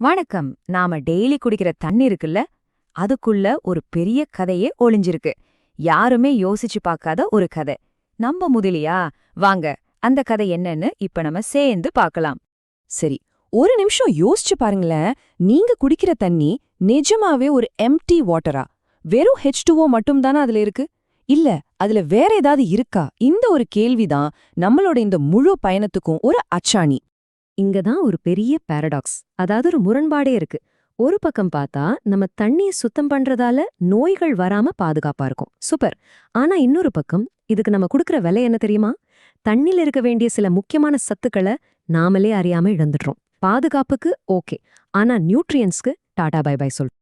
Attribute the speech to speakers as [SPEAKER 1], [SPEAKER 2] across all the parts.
[SPEAKER 1] வணக்கம். நாம டெய்லி குடிக்கிற தண்ணி இருக்குல்ல அதுக்குள்ள ஒரு பெரிய கதையே ஒளிஞ்சிருக்கு. யாருமே யோசிச்சு பார்க்காத ஒரு கதை. நம்ப முதலியா? வாங்க அந்த கதை என்னன்னு இப்ப நம்ம சேர்ந்து பார்க்கலாம்.
[SPEAKER 2] சரி ஒரு நிமிஷம் யோசிச்சு பாருங்களேன். நீங்க குடிக்கிற தண்ணி நிஜமாவே ஒரு எம்டி வாட்டரா வெறும் ஹெச் டூஓ மட்டும் தானே அதுல இருக்கு? இல்ல அதுல வேற ஏதாவது இருக்கா? இந்த ஒரு கேள்விதான் நம்மளோட இந்த முழு பயணத்துக்கும் ஒரு அச்சாணி.
[SPEAKER 3] இங்க தான் ஒரு பெரிய பாரடாக்ஸ் அதாவது ஒரு முரண்பாடே இருக்கு. ஒரு பக்கம் பார்த்தா நம்ம தண்ணிய சுத்தம் பண்றதால நோய்கள் வராம பாதுகாப்பா இருக்கும். சூப்பர். ஆனா இன்னொரு பக்கம் இதுக்கு நம்ம கொடுக்குற விலை என்ன தெரியுமா? தண்ணில இருக்க வேண்டிய சில முக்கியமான சத்துக்களை நாமளே அறியாம இழந்துடுறோம். பாதுகாப்புக்கு ஓகே. ஆனா நியூட்ரியன்ஸ்க்கு டாடா பை பை சொல்.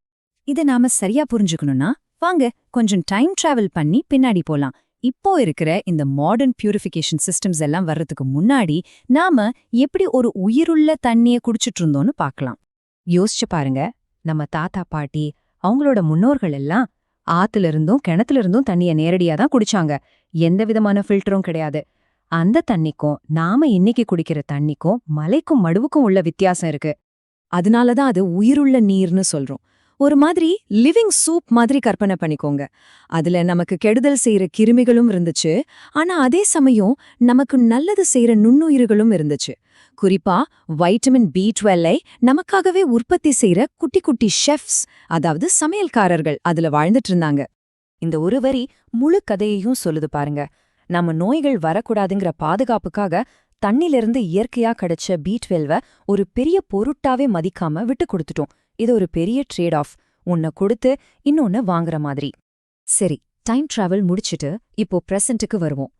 [SPEAKER 1] இதை நாம சரியா புரிஞ்சுக்கணும்னா வாங்க கொஞ்சம் டைம் டிராவல் பண்ணி பின்னாடி போலாம். இப்போ இருக்கிற இந்த மாடர்ன் பியூரிஃபிகேஷன் சிஸ்டம்ஸ் எல்லாம் வர்றதுக்கு முன்னாடி நாம எப்படி ஒரு உயிருள்ள தண்ணிய குடிச்சிட்டு இருந்தோம்னு பார்க்கலாம். யோசிச்சு பாருங்க நம்ம தாத்தா பாட்டி அவங்களோட முன்னோர்கள் எல்லாம் ஆத்துல இருந்தும் கிணத்துல இருந்தும் தண்ணிய நேரடியா தான் குடிச்சாங்க. எந்த விதமான ஃபில்டரும் கிடையாது. அந்த தண்ணிக்கும் நாம இன்னைக்கு குடிக்கிற தண்ணிக்கும் மலைக்கும் மடுவுக்கும் உள்ள வித்தியாசம் இருக்கு. அதனால தான் அது உயிருள்ள நீர்னு சொல்றோம். ஒரு மாதிரி லிவிங் சூப் மாதிரி கற்பனை பண்ணிக்கோங்க. அதுல நமக்கு கெடுதல் செய்யற கிருமிகளும் இருந்துச்சு. ஆனா அதே சமயம் நமக்கு நல்லது செய்யற நுண்ணுயிர்களும் இருந்துச்சு. குறிப்பா வைட்டமின் பி டுவெல்லை நமக்காகவே உற்பத்தி செய்யற குட்டி குட்டி ஷெஃப்ஸ் அதாவது சமையல்காரர்கள் அதுல வாழ்ந்துட்டு இருந்தாங்க. இந்த ஒரு வரி முழு கதையையும் சொல்லுது பாருங்க. நம்ம நோய்கள் வரக்கூடாதுங்கிற பாதுகாப்புக்காக தண்ணிலிருந்து இயற்கையா கிடைச்ச பி டுவெல்வ ஒரு பெரிய பொருட்டாவே மதிக்காம விட்டு கொடுத்துட்டோம். இது ஒரு பெரிய ட்ரேட் ஆஃப் உன்னை கொடுத்து இன்னொன்னு வாங்குற மாதிரி. சரி டைம் டிராவல் முடிச்சிட்டு இப்போ பிரசன்ட்டுக்கு வருவோம்.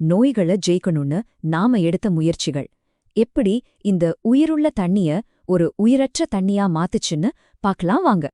[SPEAKER 1] நோய்களை ஜெயிக்கணும்னு நாம எடுத்த முயற்சிகள். எப்படி இந்த உயிருள்ள தண்ணிய ஒரு உயிரற்ற தண்ணியா மாத்துச்சுன்னு பார்க்கலாம் வாங்க.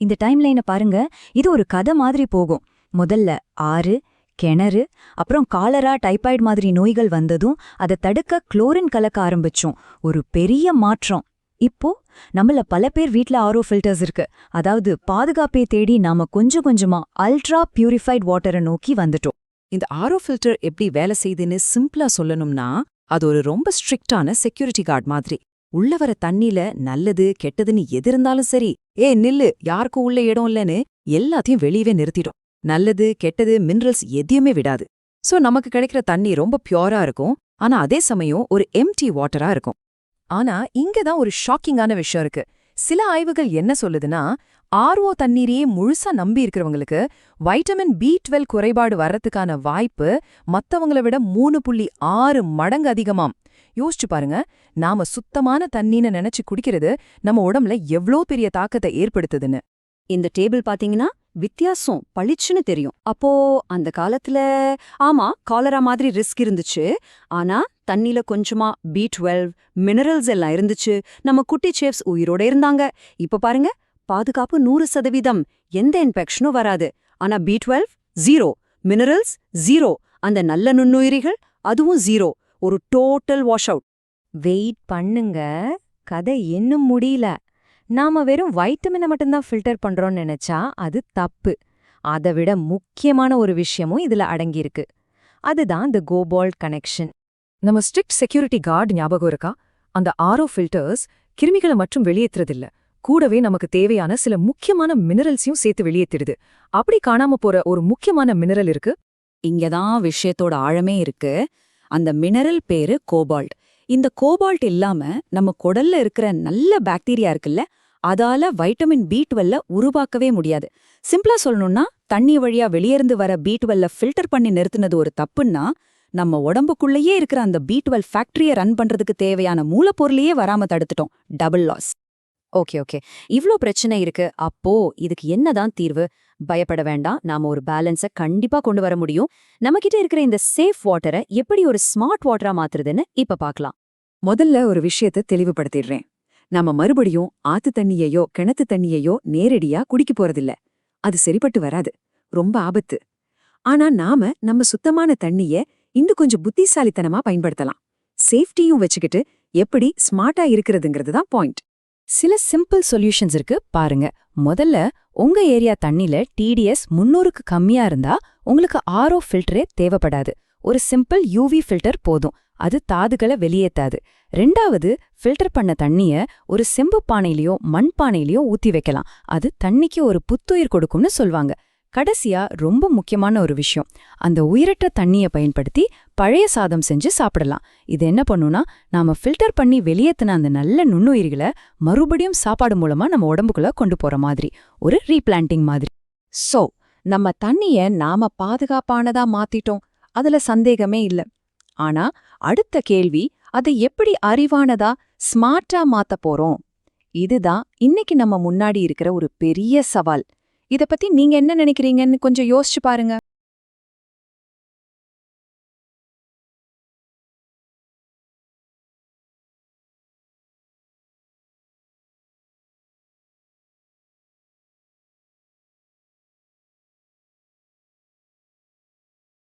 [SPEAKER 1] இந்த டைம்லைனை பாருங்க. இது ஒரு கதை மாதிரி போகும். முதல்ல ஆறு கிணறு அப்புறம் காலரா டைபாய்டு மாதிரி நோய்கள் வந்ததும் அதை தடுக்க குளோரின் கலக்க ஆரம்பிச்சோம். ஒரு பெரிய மாற்றம். இப்போ நம்மள பல பேர் வீட்ல ஆரோ ஃபில்டர்ஸ் இருக்கு. அதாவது பாதுகாப்பை தேடி நாம கொஞ்சம் கொஞ்சமா அல்ட்ரா பியூரிஃபைட் வாட்டரை நோக்கி வந்துட்டோம்.
[SPEAKER 2] இந்த ஆரோ ஃபில்டர் எப்படி வேலை செய்யுதுன்னு சிம்பிளா சொல்லணும்னா அது ஒரு ரொம்ப ஸ்ட்ரிக்டான செக்யூரிட்டி கார்டு மாதிரி. உள்ள வர தண்ணில நல்லது கெட்டதுன்னு எது இருந்தாலும் சரி ஏ நில்லு யாருக்கும் உள்ள இடம் இல்லைன்னு எல்லாத்தையும் வெளியவே நிறுத்திடும். நல்லது கெட்டது மினரல்ஸ் எதையுமே விடாது. சோ நமக்கு கிடைக்கிற தண்ணி ரொம்ப பியூரா இருக்கும். ஆனா அதே சமயம் ஒரு எம்டி வாட்டரா இருக்கும். ஆனா இங்க தான் ஒரு ஷாக்கிங்கான விஷயம் இருக்கு. சில ஆய்வுகள் என்ன சொல்லுதுன்னா ஆர்ஓ தண்ணீரையே முழுசா நம்பி இருக்கிறவங்களுக்கு வைட்டமின் பி டுவெல் குறைபாடு வர்றதுக்கான வாய்ப்பு மத்தவங்கள விட மூணு புள்ளி ஆறு மடங்கு அதிகமாம். யோசிச்சு பாருங்க நாம சுத்தமான தண்ணீன்னு நினைச்சு குடிக்கிறது நம்ம உடம்புல எவ்ளோ பெரிய தாக்கத்தை ஏற்படுத்துதுன்னு.
[SPEAKER 3] இந்த டேபிள் பாத்தீங்கன்னா வித்தியாசம் பளிச்சுன்னு தெரியும். அப்போ அந்த காலத்துல ஆமா காலரா மாதிரி ரிஸ்க் இருந்துச்சு. ஆனா தண்ணில கொஞ்சமா பி டுவெல் மினரல்ஸ் எல்லாம் இருந்துச்சு. நம்ம குட்டி சேஃப்ஸ் உயிரோட இருந்தாங்க. இப்ப பாருங்க பாதுகாப்பு நூறு சதவீதம். எந்த இன்ஃபெக்ஷனும் வராது. ஆனா B twelve zero minerals zero அந்த நல்ல நுண்ணுயிரிகள் அதுவும் ஜீரோ ஒரு டோட்டல் வாஷ் அவுட்
[SPEAKER 1] வெயிட் பண்ணுங்க. கதை இன்னும் முடியல. நாம வெறும் வைட்டமினை மட்டும்தான் ஃபில்டர் பண்றோம்னு நினைச்சா அது தப்பு. அதை விட முக்கியமான ஒரு விஷயமும் இதுல அடங்கியிருக்கு. அதுதான் இந்த கோபால்ட் கனெக்ஷன்
[SPEAKER 2] நம்ம ஸ்ட்ரிக்ட் செக்யூரிட்டி கார்டு ஞாபகம் இருக்கா? அந்த ஆரோ ஃபில்டர்ஸ் கிருமிகளை மட்டும் வெளியேற்றுறதில்ல கூடவே நமக்கு தேவையான சில முக்கியமான மினரல்ஸையும் சேர்த்து வெளியேற்றிடுது அப்படி காணாம போற ஒரு முக்கியமான மினரல் இருக்கு?
[SPEAKER 4] இங்கதான் விஷயத்தோட ஆழமே இருக்கு. அந்த மினரல் பேரு கோபால்ட். இந்த கோபால்ட் இல்லாம நம்ம குடல்ல இருக்கிற நல்ல பாக்டீரியா இருக்குல்ல அதால வைட்டமின் பி டுவெல்ல உருவாக்கவே முடியாது. சிம்பிளா சொல்லணும்னா தண்ணி வழியா வெளியிருந்து வர பி டுவெல்ல ஃபில்டர் பண்ணி நிறுத்தினது ஒரு தப்புன்னா நம்ம உடம்புக்குள்ளேயே இருக்கிற அந்த பி டுவெல் ஃபேக்டரியை ரன் பண்றதுக்கு தேவையான மூலப்பொருளையே வராம தடுத்துட்டோம். டபுள் லாஸ்
[SPEAKER 3] ஓகே ஓகே இவ்ளோ பிரச்சனை இருக்கு. அப்போ இதுக்கு என்னதான் தீர்வு? பயப்பட வேண்டாம். நாம ஒரு பேலன்ஸ கண்டிப்பா கொண்டு வர முடியும். நம்மகிட்ட இருக்கிற இந்த சேஃப் வாட்டரை எப்படி ஒரு ஸ்மார்ட் வாட்டரா மாத்துறதுன்னு இப்ப பார்க்கலாம்
[SPEAKER 2] முதல்ல ஒரு விஷயத்தை தெளிவுபடுத்திடுறேன். நாம மறுபடியும் ஆத்து தண்ணியையோ கிணத்து தண்ணியையோ நேரடியா குடிக்க போறதில்ல. அது சரிப்பட்டு வராது. ரொம்ப ஆபத்து. ஆனா நாம நம்ம சுத்தமான தண்ணிய இன்னும் கொஞ்சம் புத்திசாலித்தனமா பயன்படுத்தலாம். சேஃப்டியும் வச்சுக்கிட்டு எப்படி ஸ்மார்ட்டா இருக்கிறதுங்கிறது தான் பாயிண்ட்.
[SPEAKER 1] சில சிம்பிள் சொல்யூஷன்ஸ் இருக்கு பாருங்க. முதல்ல உங்க ஏரியா தண்ணில டிடிஎஸ் முன்னூறுக்கு கம்மியா இருந்தா உங்களுக்கு ஆரோ ஃபில்டரே தேவைப்படாது. ஒரு சிம்பிள் யூவி ஃபில்டர் போதும். அது தாதுகளை வெளியேத்தாது. ரெண்டாவது ஃபில்டர் பண்ண தண்ணிய ஒரு செம்பு பானையிலயோ மண் பானையிலயோ ஊத்தி வைக்கலாம். அது தண்ணிக்கு ஒரு புத்துயிர் கொடுக்கும்னு சொல்வாங்க. கடைசியா ரொம்ப முக்கியமான ஒரு விஷயம். அந்த உயிரற்ற தண்ணிய பயன்படுத்தி பழைய சாதம் செஞ்சு சாப்பிடலாம். இது என்ன பண்ணுனா நாம ஃபில்டர் பண்ணி வெளியேற்றின அந்த நல்ல நுண்ணுயிர்களை மறுபடியும் சாப்பாடு மூலமா நம்ம உடம்புக்குள்ள கொண்டு போற மாதிரி ஒரு ரீபிளான்டிங் மாதிரி.
[SPEAKER 2] சோ நம்ம தண்ணிய நாம பாதுகாப்பானதா மாத்திட்டோம். அதுல சந்தேகமே இல்ல. ஆனா அடுத்த கேள்வி அதை எப்படி அறிவானதா ஸ்மார்ட்டா மாத்த போறோம்? இதுதான் இன்னைக்கு நம்ம முன்னாடி இருக்கிற ஒரு பெரிய சவால். இத பத்தி நீங்க என்ன நினைக்கிறீங்கன்னு கொஞ்சம் யோசிச்சு பாருங்க.